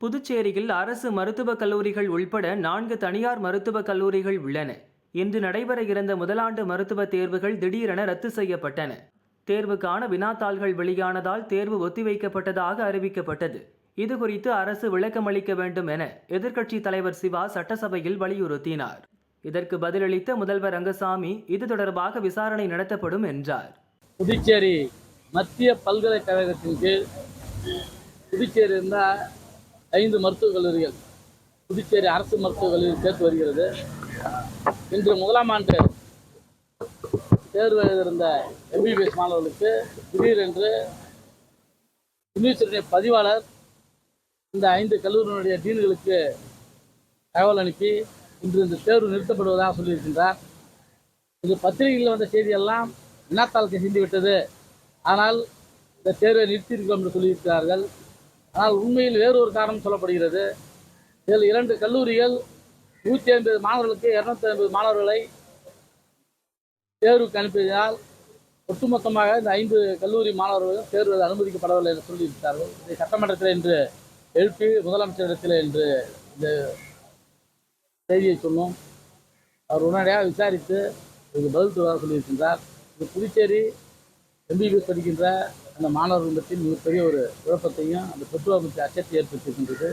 புதுச்சேரியில் அரசு மருத்துவக் கல்லூரிகள் உள்பட நான்கு தனியார் மருத்துவக் கல்லூரிகள் உள்ளன. இன்று நடைபெற இருந்த முதலாண்டு மருத்துவத் தேர்வுகள் திடீரென ரத்து செய்யப்பட்டன. தேர்வுக்கான வினாத்தாள்கள் வெளியானதால் தேர்வு ஒத்திவைக்கப்பட்டதாக அறிவிக்கப்பட்டது. இது குறித்து அரசு விளக்கமளிக்க வேண்டும் என எதிர்க்கட்சித் தலைவர் சிவா சட்டசபையில் வலியுறுத்தினார். இதற்கு பதிலளித்த முதல்வர் ரங்கசாமி இது தொடர்பாக விசாரணை நடத்தப்படும் என்றார். புதுச்சேரி மத்திய பல்கலைக்கழகத்தின் கீழ் புதுச்சேரி இருந்தால் ஐந்து மருத்துவக் கல்லூரிகள் புதுச்சேரி அரசு மருத்துவக் கல்லூரி சேர்த்து வருகிறது. இன்று முதலாம் ஆண்டு தேர்வு எழுதியிருந்த எம்பிபிஎஸ் மாணவர்களுக்கு திடீரென்று யூனிவர்சிட்டி பதிவாளர் இந்த ஐந்து கல்லூரியினுடைய டீன்களுக்கு தகவல் அனுப்பி இன்று இந்த தேர்வு நிறுத்தப்படுவதாக சொல்லியிருக்கின்றார். இது பத்திரிகையில் வந்த செய்தியெல்லாம் வினாத்தாளுக்கு சிந்திவிட்டது ஆனால் இந்த தேர்வை நிறுத்தியிருக்கிறோம் என்று சொல்லியிருக்கிறார்கள். ஆனால் உண்மையில் வேறு ஒரு காரணம் சொல்லப்படுகிறது. இதில் இரண்டு கல்லூரிகள் நூற்றி ஐம்பது மாணவர்களுக்கு இரநூத்தி ஐம்பது மாணவர்களை தேர்வுக்கு அனுப்பியதால் ஒட்டுமொத்தமாக இந்த ஐந்து கல்லூரி மாணவர்களும் தேர்வு அனுமதிக்கப்படவில்லை என்று சொல்லியிருக்கிறார்கள். இதை சட்டமன்றத்தில் இன்று எழுப்பி முதலமைச்சரிடத்தில் இன்று இந்த செய்தியை சொன்னோம். அவர் உடனடியாக விசாரித்து இதுக்கு பதில் சொல்லியிருக்கின்றார். இது புதுச்சேரி எம்பிபிஎஸ் படிக்கின்ற அந்த மாணவர் மத்தியில் மிகப்பெரிய ஒரு குழப்பத்தையும் அந்த பெற்றோர் மத்திய அச்சத்தை ஏற்படுத்தியிருக்கின்றது.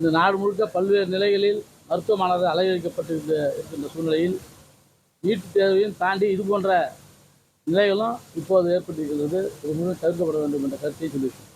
இந்த நாடு முழுக்க பல்வேறு நிலைகளில் மருத்துவ மாணவர்கள் அலையழிக்கப்பட்டு இருக்கின்ற சூழ்நிலையில் நீட் தேர்வையும் தாண்டி இது போன்ற நிலைகளும் இப்போது ஏற்பட்டிருக்கிறது இது முழுவதும் தவிர்க்கப்பட வேண்டும் என்ற கருத்தை சொல்லியிருக்கிறேன்.